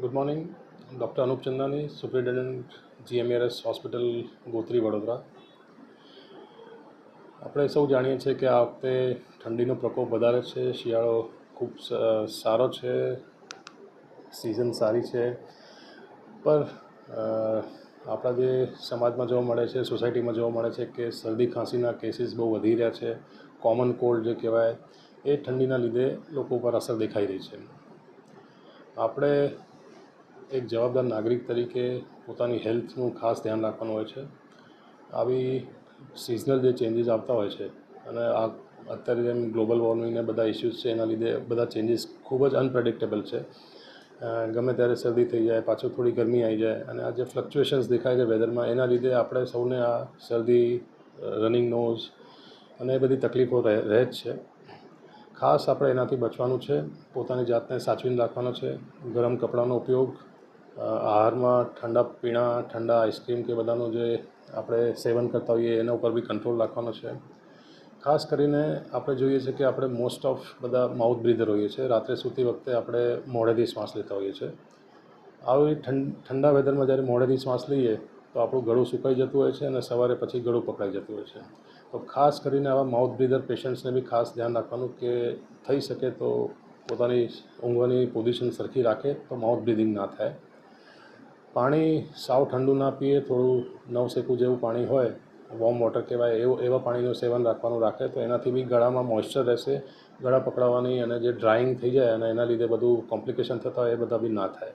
Good morning doctor Anup Chandani superintendent GMRS hospital Gotri Vadodara આપણે સૌ જાણીએ છીએ કે આ વખતે ઠંડીનો પ્રકોપ વધારે છે, શિયાળો ખૂબ સારો છે સિઝન સારી છે. પર આપણા જે સમાજમાં જોવા મળે છે સોસાયટીમાં જોવા મળે છે કે શરદી ખાંસીના કેસીસ બહુ વધી રહ્યા છે કોમન કોલ્ડ જે કહેવાય, એ ઠંડીના લીધે લોકો પર અસર દેખાઈ રહી છે. આપણે એક જવાબદાર નાગરિક તરીકે પોતાની હેલ્થનું ખાસ ધ્યાન રાખવાનું હોય છે. આવી સિઝનલ જે ચેન્જીસ આવતા હોય છે અને આ અત્યારે જેમ ગ્લોબલ વોર્મિંગને બધા ઇસ્યુઝ છે, એના લીધે બધા ચેન્જીસ ખૂબ જ અનપ્રેડિક્ટેબલ છે. ગમે ત્યારે શરદી થઈ જાય પાછું થોડી ગરમી આવી જાય અને આ જે ફ્લક્ચ્યુએશન્સ દેખાય છે વેધરમાં એના લીધે આપણે સૌને આ શરદી રનિંગ નોઝ અને એ બધી તકલીફો રહે જ છે. ખાસ આપણે એનાથી બચવાનું છે, પોતાની જાતને સાચવીને રાખવાનો છે. ગરમ કપડાનો ઉપયોગ આહારમાં ઠંડા પીણા, ઠંડા આઈસ્ક્રીમ કે બધાનું જે આપણે સેવન કરતા હોઈએ, એના ઉપર બી કંટ્રોલ રાખવાનો છે. ખાસ કરીને આપણે જોઈએ છે કે આપણે મોસ્ટ ઓફ બધા માઉથ બ્રીધર હોઈએ છીએ રાત્રે સૂતી વખતે આપણે મોઢેથી શ્વાસ લેતા હોઈએ છીએ આવી ઠંડ વેધરમાં જ્યારે મોઢેથી શ્વાસ લઈએ, તો આપણું ગળું સુકાઈ જતું હોય છે અને સવારે પછી ગળું પકડાઈ જતું હોય છે. તો ખાસ કરીને આવા માઉથ બ્રીધર પેશન્ટ્સને બી ખાસ ધ્યાન રાખવાનું કે થઈ શકે તો પોતાની ઊંઘવાની પોઝિશન સરખી રાખે તો માઉથ બ્રીધિંગ ના થાય. પાણી સાવ ઠંડુ ના પીએ, થોડું નવસેકું જેવું પાણી હોય વોર્મ વોટર કહેવાય, એવું, એવા પાણીનું સેવન રાખવાનું રાખે, તો એનાથી બી ગળામાં મોઇશ્ચર રહેશે, ગળા પકડાવાની અને જે ડ્રાઇંગ થઈ જાય અને એના લીધે બધું કોમ્પ્લિકેશન થતા હોય, એ બધા બી ના થાય.